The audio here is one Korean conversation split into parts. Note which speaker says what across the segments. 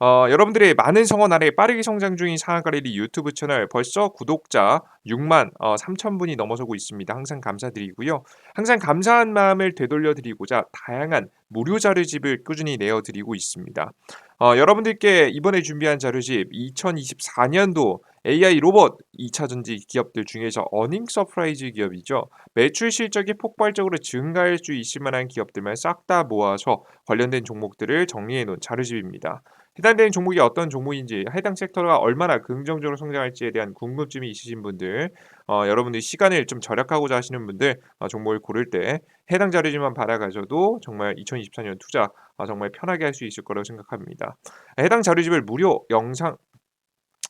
Speaker 1: 어, 여러분들의 많은 성원 아래 빠르게 성장 중인 상한가리리 유튜브 채널 벌써 구독자 6만 어, 3천 분이 넘어서고 있습니다. 항상 감사드리고요. 항상 감사한 마음을 되돌려 드리고자 다양한 무료 자료집을 꾸준히 내어드리고 있습니다. 어, 여러분들께 이번에 준비한 자료집 2024년도 AI 로봇 2차 전지 기업들 중에서 어닝 서프라이즈 기업이죠. 매출 실적이 폭발적으로 증가할 수 있을 만한 기업들만 싹 다 모아서 관련된 종목들을 정리해 놓은 자료집입니다. 해당되는 종목이 어떤 종목인지 해당 섹터가 얼마나 긍정적으로 성장할지에 대한 궁금증이 있으신 분들 어, 여러분들 시간을 좀 절약하고자 하시는 분들 어, 종목을 고를 때 해당 자료지만 받아가셔도 정말 2024년 투자 어, 정말 편하게 할 수 있을 거라고 생각합니다. 해당 자료집을 무료 영상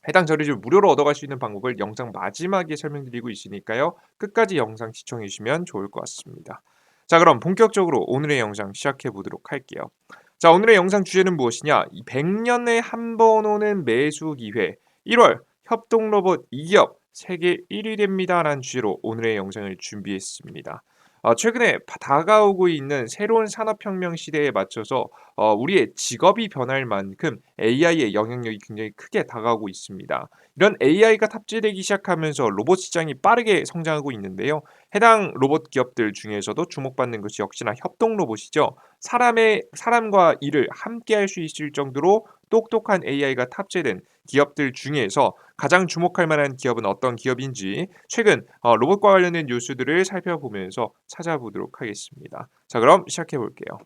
Speaker 1: 해당 자료집을 무료로 얻어갈 수 있는 방법을 영상 마지막에 설명드리고 있으니까요. 끝까지 영상 시청해 주시면 좋을 것 같습니다. 자 그럼 본격적으로 오늘의 영상 시작해 보도록 할게요. 자, 오늘의 영상 주제는 무엇이냐? 100년에 한 번 오는 매수 기회. 1월 협동 로봇 2기업 세계 1위 됩니다라는 주제로 오늘의 영상을 준비했습니다. 어, 최근에 다가오고 있는 새로운 산업혁명 시대에 맞춰서 어, 우리의 직업이 변할 만큼 AI의 영향력이 굉장히 크게 다가오고 있습니다. 이런 AI가 탑재되기 시작하면서 로봇 시장이 빠르게 성장하고 있는데요. 해당 로봇 기업들 중에서도 주목받는 것이 역시나 협동 로봇이죠. 사람의 사람과 일을 함께 할 수 있을 정도로 똑똑한 AI가 탑재된 기업들 중에서 가장 주목할 만한 기업은 어떤 기업인지 최근 어, 로봇과 관련된 뉴스들을 살펴보면서 찾아보도록 하겠습니다. 자, 그럼 시작해 볼게요.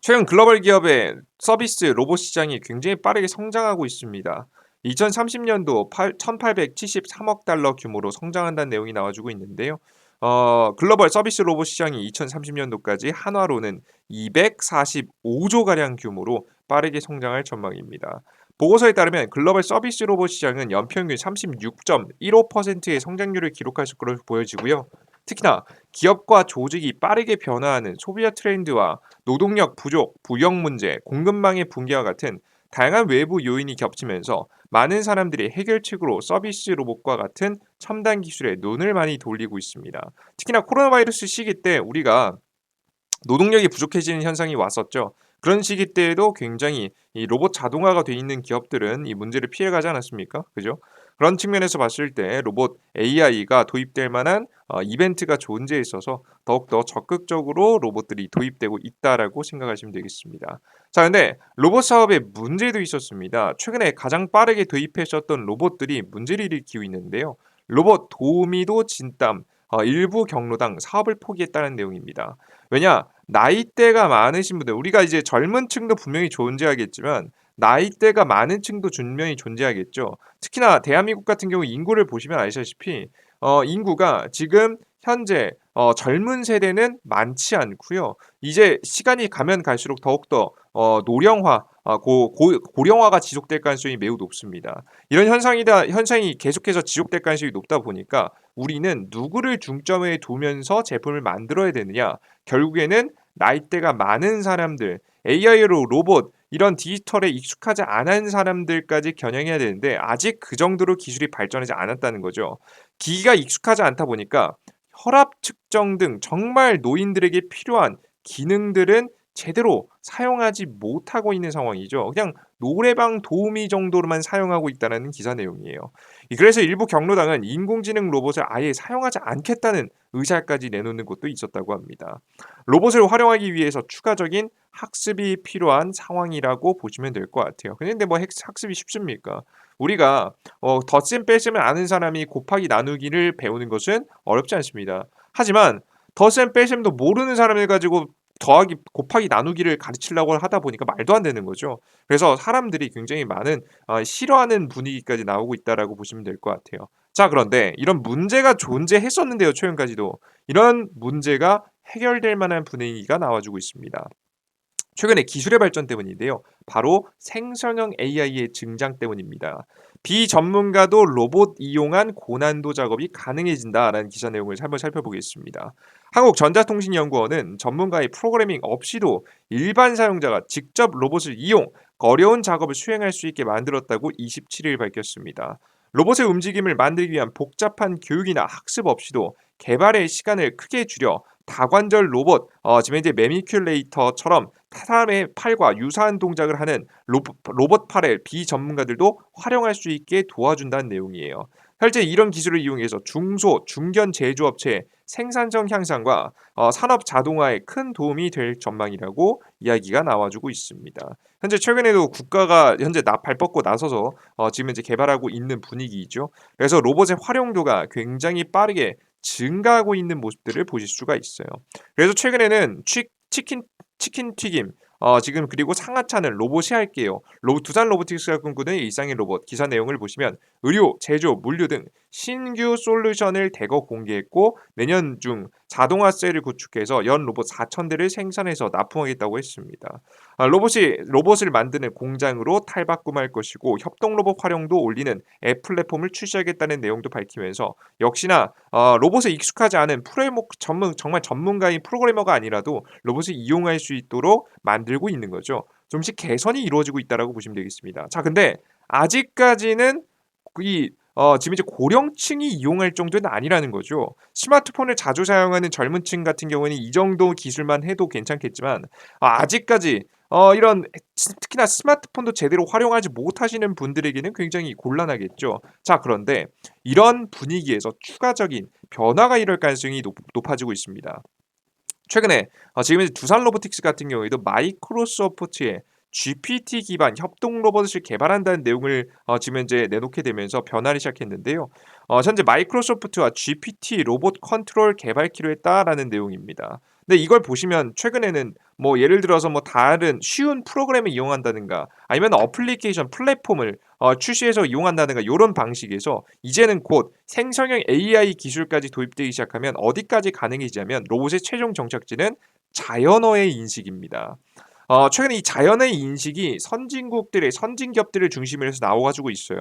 Speaker 1: 최근 글로벌 기업의 서비스 로봇 시장이 굉장히 빠르게 성장하고 있습니다. 2030년도 1873억 달러 규모로 성장한다는 내용이 나와주고 있는데요. 어, 글로벌 서비스 로봇 시장이 2030년도까지 한화로는 245조 가량 규모로 빠르게 성장할 전망입니다. 보고서에 따르면 글로벌 서비스 로봇 시장은 연평균 36.15%의 성장률을 기록할 것으로 보여지고요. 특히나 기업과 조직이 빠르게 변화하는 소비자 트렌드와 노동력 부족, 부역 문제, 공급망의 붕괴와 같은 다양한 외부 요인이 겹치면서 많은 사람들이 해결책으로 서비스 로봇과 같은 첨단 기술에 눈을 많이 돌리고 있습니다. 특히나 코로나 바이러스 시기 때 우리가 노동력이 부족해지는 현상이 왔었죠. 그런 시기 때에도 굉장히 이 로봇 자동화가 돼 있는 기업들은 이 문제를 피해가지 않았습니까? 그죠? 그런 측면에서 봤을 때 로봇 AI가 도입될 만한 어, 이벤트가 존재해 있어서 더욱더 적극적으로 로봇들이 도입되고 있다라고 생각하시면 되겠습니다. 자, 근데 로봇 사업에 문제도 있었습니다. 최근에 가장 빠르게 도입했었던 로봇들이 문제를 일으키고 있는데요. 로봇 도우미도 진땀, 어, 일부 경로당 사업을 포기했다는 내용입니다. 왜냐? 나이대가 많으신 분들, 우리가 이제 젊은 층도 분명히 존재하겠지만 나이대가 많은 층도 분명히 존재하겠죠. 특히나 대한민국 같은 경우 인구를 보시면 아시다시피 어, 인구가 지금 현재 어, 젊은 세대는 많지 않고요. 이제 시간이 가면 갈수록 더욱더 어, 노령화, 어, 고, 고, 고령화가 지속될 가능성이 매우 높습니다. 이런 현상이다 현상이 계속해서 지속될 가능성이 높다 보니까 우리는 누구를 중점에 두면서 제품을 만들어야 되느냐? 결국에는 나이대가 많은 사람들, AI로 로봇 이런 디지털에 익숙하지 않은 사람들까지 겨냥해야 되는데 아직 그 정도로 기술이 발전하지 않았다는 거죠. 기기가 익숙하지 않다 보니까 혈압 측정 등 정말 노인들에게 필요한 기능들은 제대로 사용하지 못하고 있는 상황이죠. 그냥 노래방 도우미 정도로만 사용하고 있다는 기사 내용이에요. 그래서 일부 경로당은 인공지능 로봇을 아예 사용하지 않겠다는 의사까지 내놓는 곳도 있었다고 합니다. 로봇을 활용하기 위해서 추가적인 학습이 필요한 상황이라고 보시면 될 것 같아요. 근데 뭐 학습이 쉽습니까? 우리가 어, 덧셈 뺄셈을 아는 사람이 곱하기 나누기를 배우는 것은 어렵지 않습니다. 하지만 덧셈 뺄셈도 모르는 사람을 가지고 더하기 곱하기 나누기를 가르치려고 하다 보니까 말도 안 되는 거죠. 그래서 사람들이 굉장히 많은 어, 싫어하는 분위기까지 나오고 있다라고 보시면 될 것 같아요. 자 그런데 이런 문제가 존재했었는데요. 최근까지도 이런 문제가 해결될 만한 분위기가 나와주고 있습니다. 최근에 기술의 발전 때문인데요. 바로 생성형 AI의 증장 때문입니다. 비전문가도 로봇 이용한 고난도 작업이 가능해진다라는 기사 내용을 한번 살펴보겠습니다. 한국전자통신연구원은 전문가의 프로그래밍 없이도 일반 사용자가 직접 로봇을 이용 어려운 작업을 수행할 수 있게 만들었다고 27일 밝혔습니다. 로봇의 움직임을 만들기 위한 복잡한 교육이나 학습 없이도 개발의 시간을 크게 줄여 다관절 로봇, 어, 지금 이제 매미큘레이터처럼 사람의 팔과 유사한 동작을 하는 로봇, 팔을 비전문가들도 활용할 수 있게 도와준다는 내용이에요. 실제 이런 기술을 이용해서 중소, 중견 제조업체의 생산성 향상과 어, 산업 자동화에 큰 도움이 될 전망이라고 이야기가 나와주고 있습니다. 현재 최근에도 국가가 현재 나, 발 뻗고 나서서 어, 지금 이제 개발하고 있는 분위기이죠. 그래서 로봇의 활용도가 굉장히 빠르게 증가하고 있는 모습들을 보실 수가 있어요. 그래서 최근에는 치, 치킨 치킨 튀김 어, 지금 그리고 상하차는 로봇이 할게요. 로, 두산 로보틱스가 꿈꾸는 일상의 로봇 기사 내용을 보시면 의료, 제조, 물류 등 신규 솔루션을 대거 공개했고 내년 중 자동화 셀을 구축해서 연 로봇 4,000대를 생산해서 납품하겠다고 했습니다. 아, 로봇이 로봇을 만드는 공장으로 탈바꿈할 것이고 협동 로봇 활용도 올리는 앱 플랫폼을 출시하겠다는 내용도 밝히면서 역시나 어, 로봇에 익숙하지 않은 프레모 전문 정말 전문가인 프로그래머가 아니라도 로봇을 이용할 수 있도록 만들고 있는 거죠. 좀씩 개선이 이루어지고 있다라고 보시면 되겠습니다. 자, 근데 아직까지는 이 어, 지금 이제 고령층이 이용할 정도는 아니라는 거죠. 스마트폰을 자주 사용하는 젊은 층 같은 경우는 이 정도 기술만 해도 괜찮겠지만 아, 아직까지 어, 이런 특히나 스마트폰도 제대로 활용하지 못하시는 분들에게는 굉장히 곤란하겠죠. 자, 그런데 이런 분위기에서 추가적인 변화가 일어날 가능성이 높, 아지고 있습니다. 최근에 어, 지금 두산 로보틱스 같은 경우에도 마이크로소프트의 GPT 기반 협동 로봇을 개발한다는 내용을 어, 지금 현재 내놓게 되면서 변화를 시작했는데요. 어, 현재 마이크로소프트와 GPT 로봇 컨트롤 개발키로 했다라는 내용입니다. 근데 이걸 보시면 최근에는 뭐 예를 들어서 뭐 다른 쉬운 프로그램을 이용한다든가 아니면 어플리케이션 플랫폼을 어, 출시해서 이용한다든가 이런 방식에서 이제는 곧 생성형 AI 기술까지 도입되기 시작하면 어디까지 가능해지냐면 로봇의 최종 정착지는 자연어의 인식입니다. 어, 최근에 이 자연의 인식이 선진국들의 선진 기업들을 중심으로 해서 나와가지고 있어요.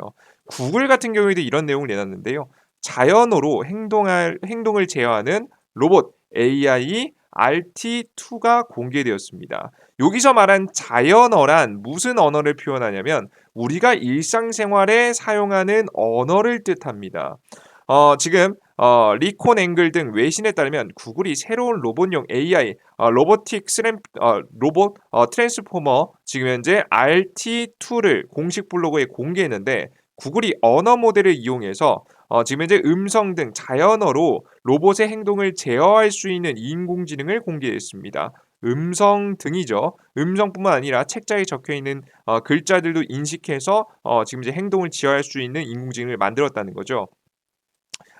Speaker 1: 구글 같은 경우에도 이런 내용을 내놨는데요. 자연어로 행동할 행동을 제어하는 로봇 AI RT2가 공개되었습니다. 여기서 말한 자연어란 무슨 언어를 표현하냐면 우리가 일상생활에 사용하는 언어를 뜻합니다. 어, 지금 어, 리콘 앵글 등 외신에 따르면 구글이 새로운 로봇용 AI 어, 로보틱 스램 어, 로봇 어, 트랜스포머 지금 현재 RT2를 공식 블로그에 공개했는데 구글이 언어 모델을 이용해서 어, 지금 현재 음성 등 자연어로 로봇의 행동을 제어할 수 있는 인공지능을 공개했습니다. 음성 등이죠. 음성뿐만 아니라 책자에 적혀 있는 어, 글자들도 인식해서 어, 지금 이제 행동을 지어할 수 있는 인공지능을 만들었다는 거죠.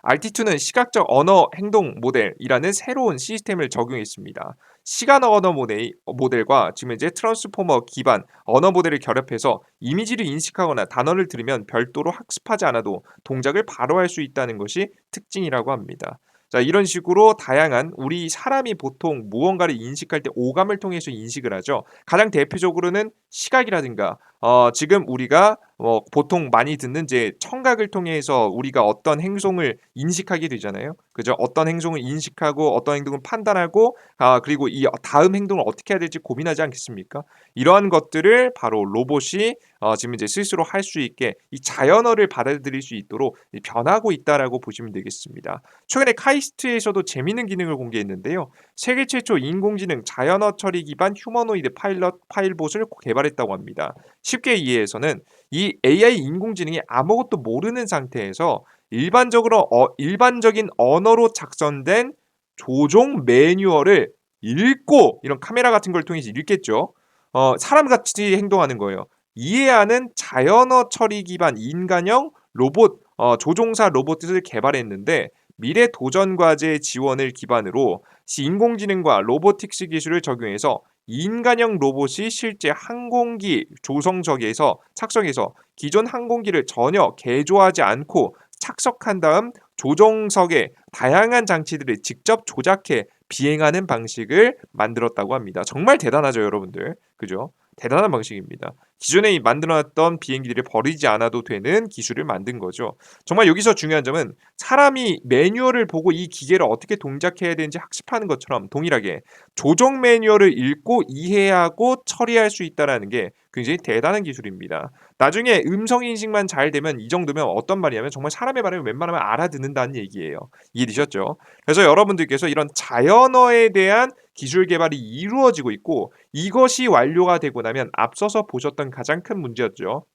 Speaker 1: RT2는 시각적 언어 행동 모델이라는 새로운 시스템을 적용했습니다. 시간 언어 모델, 모델과 지금 이제 트랜스포머 기반 언어 모델을 결합해서 이미지를 인식하거나 단어를 들으면 별도로 학습하지 않아도 동작을 바로 할 수 있다는 것이 특징이라고 합니다. 자, 이런 식으로 다양한 우리 사람이 보통 무언가를 인식할 때 오감을 통해서 인식을 하죠. 가장 대표적으로는 시각이라든가 어, 지금 우리가 어, 보통 많이 듣는 이제 청각을 통해서 우리가 어떤 행동을 인식하게 되잖아요. 그죠? 어떤 행동을 인식하고 어떤 행동을 판단하고 아, 그리고 이 다음 행동을 어떻게 해야 될지 고민하지 않겠습니까? 이러한 것들을 바로 로봇이 어, 지금 이제 스스로 할 수 있게 이 자연어를 받아들일 수 있도록 변하고 있다라고 보시면 되겠습니다. 최근에 카이스트에서도 재미있는 기능을 공개했는데요. 세계 최초 인공지능 자연어 처리 기반 휴머노이드 파일럿 파일봇을 개발 했다고 합니다. 쉽게 이해해서는 이 AI 인공지능이 아무것도 모르는 상태에서 일반적으로 어, 일반적인 언어로 작성된 조종 매뉴얼을 읽고 이런 카메라 같은 걸 통해서 읽겠죠. 어, 사람같이 행동하는 거예요. 이해하는 자연어 처리 기반 인간형 로봇 어, 조종사 로봇을 개발했는데 미래 도전 과제 지원을 기반으로 인공지능과 로보틱스 기술을 적용해서 인간형 로봇이 실제 항공기 조성석에서 착석해서 기존 항공기를 전혀 개조하지 않고 착석한 다음 조종석에 다양한 장치들을 직접 조작해 비행하는 방식을 만들었다고 합니다. 정말 대단하죠, 여러분들. 그죠? 대단한 방식입니다. 기존에 만들어놨던 비행기들을 버리지 않아도 되는 기술을 만든 거죠. 정말 여기서 중요한 점은 사람이 매뉴얼을 보고 이 기계를 어떻게 동작해야 되는지 학습하는 것처럼 동일하게 조정 매뉴얼을 읽고 이해하고 처리할 수 있다는 게 굉장히 대단한 기술입니다. 나중에 음성 인식만 잘 되면 이 정도면 어떤 말이냐면 정말 사람의 말을 웬만하면 알아듣는다는 얘기예요. 이해되셨죠? 그래서 여러분들께서 이런 자연어에 대한 기술 개발이 이루어지고 있고 이것이 완료가 되고 나면 앞서서 보셨던 가장 큰 문제였죠.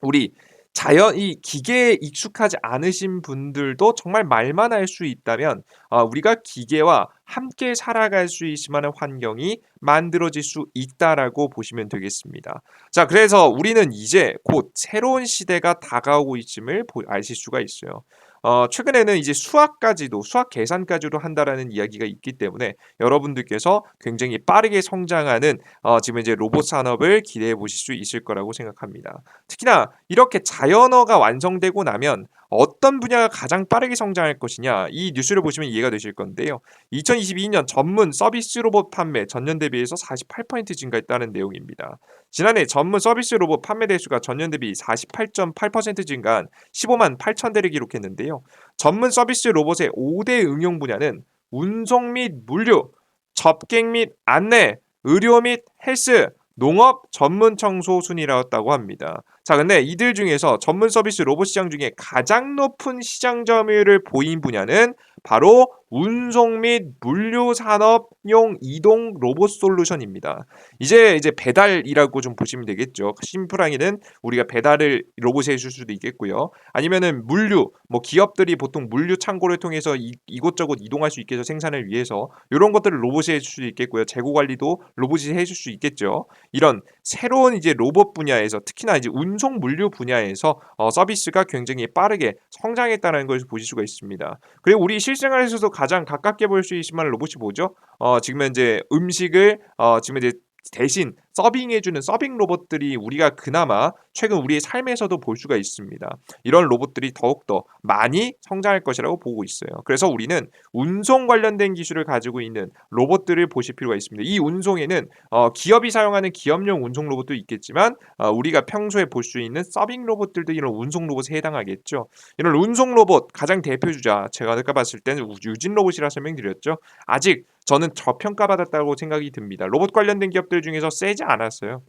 Speaker 1: 우리 자연 이 기계에 익숙하지 않으신 분들도 정말 말만 할 수 있다면 어, 우리가 기계와 함께 살아갈 수 있을 만한 환경이 만들어질 수 있다라고 보시면 되겠습니다. 자, 그래서 우리는 이제 곧 새로운 시대가 다가오고 있음을 아실 수가 있어요. 어, 최근에는 이제 수학까지도 수학 계산까지도 한다라는 이야기가 있기 때문에 여러분들께서 굉장히 빠르게 성장하는 어, 지금 이제 로봇 산업을 기대해 보실 수 있을 거라고 생각합니다. 특히나 이렇게 자연어가 완성되고 나면 어떤 분야가 가장 빠르게 성장할 것이냐 이 뉴스를 보시면 이해가 되실 건데요. 2022년 전문 서비스 로봇 판매 전년 대비해서 48% 증가했다는 내용입니다. 지난해 전문 서비스 로봇 판매 대수가 전년 대비 48.8% 증가한 15만 8천 대를 기록했는데요. 전문 서비스 로봇의 5대 응용 분야는 운송 및 물류, 접객 및 안내, 의료 및 헬스, 농업 전문 청소 순이라고 합니다. 자, 근데 이들 중에서 전문 서비스 로봇 시장 중에 가장 높은 시장 점유율을 보인 분야는 바로 운송 및 물류 산업용 이동 로봇 솔루션입니다. 이제 이제 배달이라고 좀 보시면 되겠죠. 심플하게는 우리가 배달을 로봇이 해줄 수도 있겠고요. 아니면은 물류, 뭐 기업들이 보통 물류 창고를 통해서 이, 이곳저곳 이동할 수 있게 해서 생산을 위해서 이런 것들을 로봇이 해줄 수도 있겠고요. 재고 관리도 로봇이 해줄 수 있겠죠. 이런 새로운 이제 로봇 분야에서 특히나 이제 운송 물류 분야에서 어, 서비스가 굉장히 빠르게 성장했다는 것을 보실 수가 있습니다. 그리고 우리 실생활에서도 가장 가깝게 볼 수 있을 만한 로봇이 뭐죠? 어, 지금 현재 음식을 어, 지금 이제 대신 서빙해주는 서빙 로봇들이 우리가 그나마 최근 우리의 삶에서도 볼 수가 있습니다. 이런 로봇들이 더욱더 많이 성장할 것이라고 보고 있어요. 그래서 우리는 운송 관련된 기술을 가지고 있는 로봇들을 보실 필요가 있습니다. 이 운송에는 어, 기업이 사용하는 기업용 운송 로봇도 있겠지만 어, 우리가 평소에 볼 수 있는 서빙 로봇들도 이런 운송 로봇에 해당하겠죠. 이런 운송 로봇 가장 대표 주자 제가 아까 봤을 때는 유진 로봇이라 설명드렸죠. 아직 저는 저평가받았다고 생각이 듭니다. 로봇 관련된 기업들 중에서 세지 않았어요.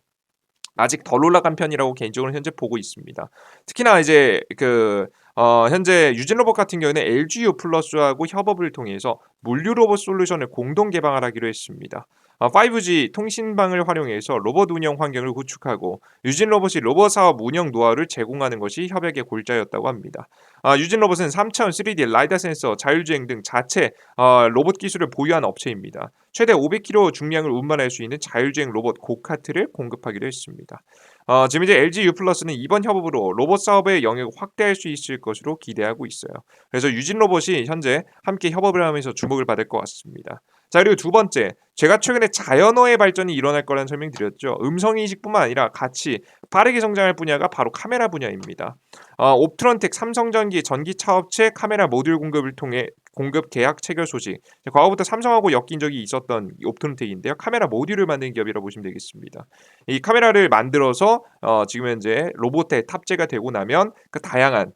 Speaker 1: 아직 덜 올라간 편이라고 개인적으로 현재 보고 있습니다. 특히나 이제 그 어, 현재 유진 로봇 같은 경우에는 LGU 플러스하고 협업을 통해서 물류 로봇 솔루션을 공동 개방하기로 했습니다. 5G 어, 통신방을 활용해서 로봇 운영 환경을 구축하고 유진 로봇이 로봇 사업 운영 노하우를 제공하는 것이 협약의 골자였다고 합니다. 아, 유진 로봇은 3차원 3D 라이다 센서, 자율주행 등 자체 어, 로봇 기술을 보유한 업체입니다. 최대 500kg 중량을 운반할 수 있는 자율주행 로봇 고카트를 공급하기로 했습니다. 어, 지금 이제 LG U 플러스는 이번 협업으로 로봇 사업의 영역을 확대할 수 있을 것으로 기대하고 있어요. 그래서 유진 로봇이 현재 함께 협업을 하면서 주목을 받을 것 같습니다. 자 그리고 두 번째 제가 최근에 자연어의 발전이 일어날 거라는 설명 드렸죠. 음성 인식뿐만 아니라 같이 빠르게 성장할 분야가 바로 카메라 분야입니다. 어, 옵트론텍 삼성전기 전기차 업체 카메라 모듈 공급을 통해 공급 계약 체결 소식. 과거부터 삼성하고 엮인 적이 있었던 옵트론텍인데요. 카메라 모듈을 만드는 기업이라고 보시면 되겠습니다. 이 카메라를 만들어서 어, 지금 현재 로봇에 탑재가 되고 나면 그 다양한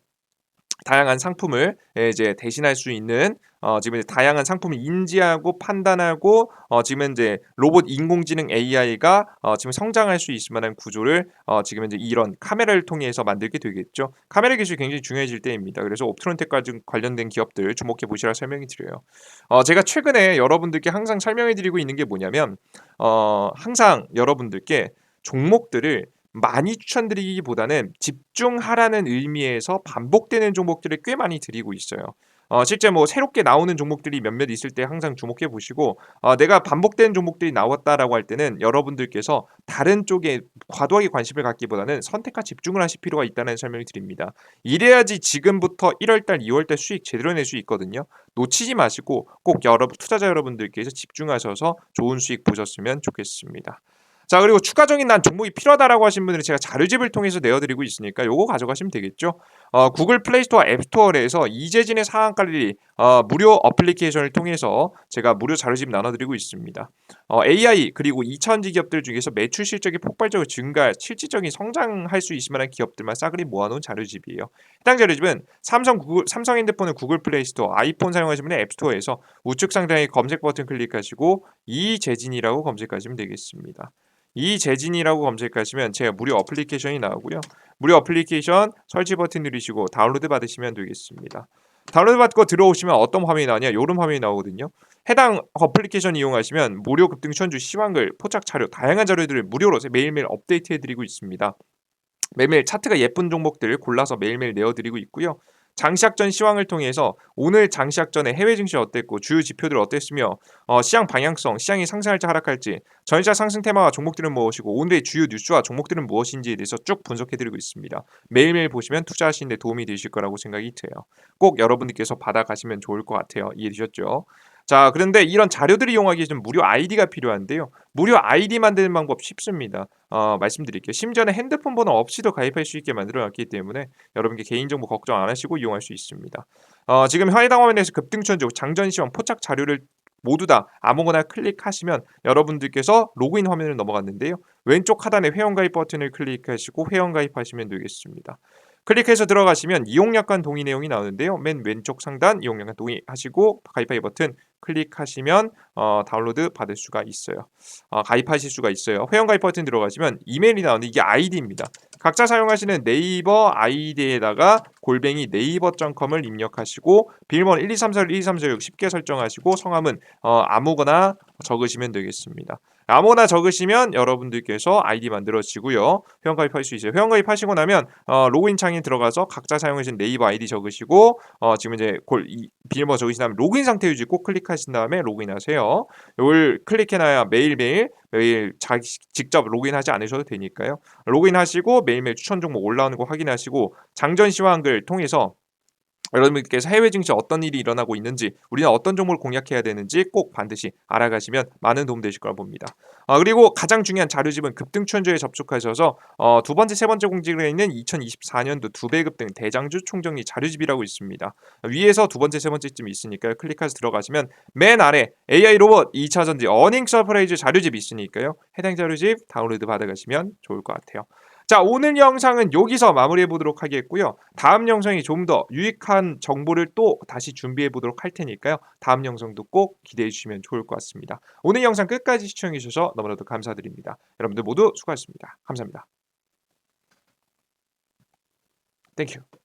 Speaker 1: 다양한 상품을 예, 이제 대신할 수 있는 어, 지금 이제 다양한 상품을 인지하고 판단하고 어, 지금 이제 로봇 인공지능 AI가 어, 지금 성장할 수 있을 만한 구조를 어, 지금 이제 이런 카메라를 통해서 만들게 되겠죠. 카메라 기술이 굉장히 중요해질 때입니다. 그래서 옵트론텍과 관련된 기업들 주목해 보시라 설명이 드려요. 어, 제가 최근에 여러분들께 항상 설명해 드리고 있는 게 뭐냐면 어, 항상 여러분들께 종목들을 많이 추천드리기보다는 집중하라는 의미에서 반복되는 종목들을 꽤 많이 드리고 있어요. 어, 실제 뭐 새롭게 나오는 종목들이 몇몇 있을 때 항상 주목해 보시고 어, 내가 반복된 종목들이 나왔다라고 할 때는 여러분들께서 다른 쪽에 과도하게 관심을 갖기보다는 선택과 집중을 하실 필요가 있다는 설명을 드립니다. 이래야지 지금부터 1월달, 2월달 수익 제대로 낼 수 있거든요. 놓치지 마시고 꼭 여러분 투자자 여러분들께서 집중하셔서 좋은 수익 보셨으면 좋겠습니다. 자 그리고 추가적인 난 종목이 필요하다라고 하신 분들은 제가 자료집을 통해서 내어드리고 있으니까 요거 가져가시면 되겠죠. 어, 구글 플레이스토어 앱스토어에서 이재진의 상한 관리 어, 무료 어플리케이션을 통해서 제가 무료 자료집 나눠드리고 있습니다. 어, AI 그리고 2차원지 기업들 중에서 매출 실적이 폭발적으로 증가, 실질적인 성장할 수 있을 만한 기업들만 싸그리 모아놓은 자료집이에요. 해당 자료집은 삼성 구글, 삼성 핸드폰은 구글 플레이스토어, 아이폰 사용하시는 분은 앱스토어에서 우측 상단에 검색 버튼 클릭하시고 이재진이라고 검색하시면 되겠습니다. 이재진이라고 검색하시면 제가 무료 어플리케이션이 나오고요. 무료 어플리케이션 설치 버튼 누르시고 다운로드 받으시면 되겠습니다. 다운로드 받고 들어오시면 어떤 화면이 나오냐? 이런 화면이 나오거든요. 해당 어플리케이션 이용하시면 무료 급등 현주 시황글, 포착 자료, 다양한 자료들을 무료로 매일매일 업데이트해드리고 있습니다. 매일매일 차트가 예쁜 종목들 골라서 매일매일 내어드리고 있고요. 장시작전 시황을 통해서 오늘 장시작전에 해외 증시 어땠고 주요 지표들 어땠으며 어, 시장 방향성, 시장이 상승할지 하락할지 전일차 상승 테마와 종목들은 무엇이고 오늘의 주요 뉴스와 종목들은 무엇인지에 대해서 쭉 분석해드리고 있습니다. 매일매일 보시면 투자하시는 데 도움이 되실 거라고 생각이 돼요. 꼭 여러분들께서 받아가시면 좋을 것 같아요. 이해되셨죠? 자, 그런데 이런 자료들을 이용하기 좀 무료 아이디가 필요한데요. 무료 아이디 만드는 방법 쉽습니다. 어, 말씀드릴게요. 심지어는 핸드폰 번호 없이도 가입할 수 있게 만들어놨기 때문에 여러분께 개인정보 걱정 안 하시고 이용할 수 있습니다. 어, 지금 해당 화면에서 급등천조 장전 시험 포착 자료를 모두 다 아무거나 클릭하시면 여러분들께서 로그인 화면을 넘어갔는데요. 왼쪽 하단에 회원가입 버튼을 클릭하시고 회원가입하시면 되겠습니다. 클릭해서 들어가시면 이용약관 동의 내용이 나오는데요. 맨 왼쪽 상단 이용약관 동의 하시고 가입하기 버튼 클릭하시면 어, 다운로드 받을 수가 있어요. 어, 가입하실 수가 있어요. 회원 가입 버튼 들어가시면 이메일이 나오는데 이게 아이디입니다. 각자 사용하시는 네이버 아이디에다가 골뱅이 네이버.com을 입력하시고 비밀번호 1 2 3 4 1 2 3 4 6 쉽게 설정하시고 성함은 어, 아무거나 적으시면 되겠습니다. 아무나 적으시면 여러분들께서 아이디 만들어지고요. 회원가입할 수 있어요. 회원가입하시고 나면 어, 로그인 창에 들어가서 각자 사용하신 네이버 아이디 적으시고 어, 지금 이제 골, 이, 비밀번호 적으신 다음에 로그인 상태 유지 꼭 클릭하신 다음에 로그인하세요. 이걸 클릭해놔야 매일매일 매일 자 직접 로그인하지 않으셔도 되니까요. 로그인하시고 매일매일 추천 종목 올라오는 거 확인하시고 장전 시황을 통해서 여러분께서 해외 증시 어떤 일이 일어나고 있는지 우리는 어떤 종목을 공략해야 되는지 꼭 반드시 알아가시면 많은 도움 되실 거라 봅니다. 어, 그리고 가장 중요한 자료집은 급등 추천주에 접속하셔서 어, 두 번째 세 번째 공지에 있는 2024년도 두 배 급등 대장주 총정리 자료집이라고 있습니다. 위에서 두 번째 세 번째쯤 있으니까요. 클릭해서 들어가시면 맨 아래 AI 로봇 2차 전지 어닝 서프라이즈 자료집이 있으니까요. 해당 자료집 다운로드 받아가시면 좋을 것 같아요. 자 오늘 영상은 여기서 마무리해 보도록 하겠고요. 다음 영상이 좀 더 유익한 정보를 또 다시 준비해 보도록 할 테니까요. 다음 영상도 꼭 기대해 주시면 좋을 것 같습니다. 오늘 영상 끝까지 시청해 주셔서 너무나도 감사드립니다. 여러분들 모두 수고하셨습니다. 감사합니다. 땡큐.